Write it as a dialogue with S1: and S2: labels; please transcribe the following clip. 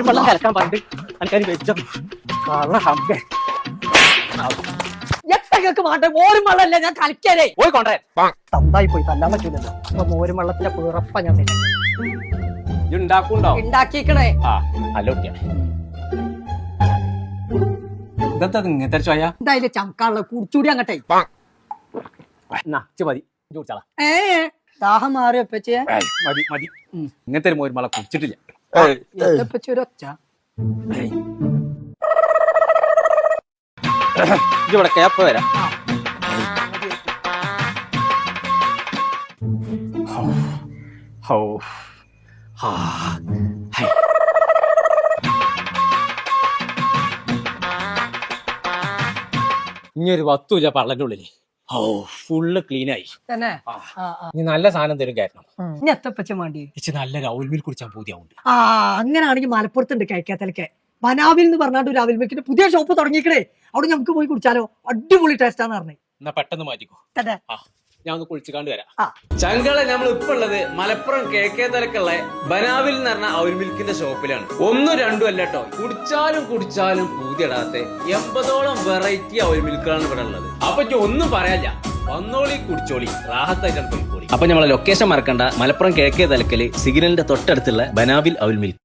S1: വെള്ളം കലക്കാൻ പറഞ്ഞിട്ട് കള്ള
S2: മോരും വെള്ളമല്ല ഞാൻ കളിക്കാനേ
S1: പോയി കൊണ്ടേ
S2: തന്തായി പോയി തല്ലാൻ പറ്റൂലല്ലോ അപ്പൊ മോരും വെള്ളത്തിന്റെ പിറപ്പ ഞാൻ ഉണ്ടാക്കിക്കണേ
S1: ആ ഇതെന്താ ഇങ്ങനത്തെ ചോയ
S2: എന്തായാലും ചങ്കാൾ കുടിച്ചൂടി അങ്ങട്ടെ
S1: മതി
S2: ദാഹം മാറി
S1: മതി. മതി ഇങ്ങനത്തെ ഒരു മോരുമള കുടിച്ചിട്ടില്ല.
S2: വെപ്പച്ച ഒരു ഒച്ച
S1: ഇജ്ജ് ഇവിടെ കേപ്പ് വരാം ഹോ ഹാ ഹൈ ഇനി ഒരു വത്തുമില്ല പള്ളന്റെ ഉള്ളിൽ ഓ ഫുള്ള് ക്ലീൻ ആയി.
S2: തന്നെ.
S1: ഇനി നല്ല സാധനം തരും കാരണം.
S2: ഉം. ഇനി എത്തപ്പച്ച വേണ്ടി?
S1: ഇച്ചി നല്ല രാവുൽ മിൽ കുടിച്ചാൽ പൂതിയാവുണ്ട്
S2: ആ അങ്ങനാണെങ്കിൽ മലപ്പുറത്തുണ്ട് കഴിക്കാത്തലക്കെ. ബനാവിൽ എന്ന് പറഞ്ഞാണ്ട് ഒരു അവിൽ പുതിയ ഷോപ്പ് തുടങ്ങിക്കണേ അവിടെ നമുക്ക് പോയി കുടിച്ചാലോ? അടിപൊളി ടേസ്റ്റാന്ന് പറഞ്ഞേ.
S1: എന്നാ പെട്ടെന്ന് മാറ്റിക്കോ.
S2: തന്നെ
S1: ആ. ഞാൻ ഒന്ന് കുളിച്ചുകാണ്ട് വരാം.
S3: ചങ്കള നമ്മൾ ഇപ്പൊ ഉള്ളത് മലപ്പുറം കെ കെ തലക്കുള്ള ബനാവിൽ എന്ന് പറഞ്ഞ ഔൽ മിൽക്കിന്റെ ഷോപ്പിലാണ്. ഒന്നും രണ്ടും അല്ല കേട്ടോ. കുടിച്ചാലും കുടിച്ചാലും പൂതിയിടാത്ത. എൺപതോളം വെറൈറ്റി ഔൽ മിൽക്കുകളാണ് ഇവിടെ ഉള്ളത്. അപ്പൊ ഒന്നും പറയാല്ല വന്നോളി കുടിച്ചോളി. റാഹത്തായിട്ടാണ് പോയിക്കോളി. അപ്പൊ നമ്മളെ ലൊക്കേഷൻ മറക്കണ്ട. മലപ്പുറം കിഴക്കേ തലക്കൽ സിഗ്നലിന്റെ തൊട്ടടുത്തുള്ള ബനാവിൽ ഔൽ മിൽക്ക്.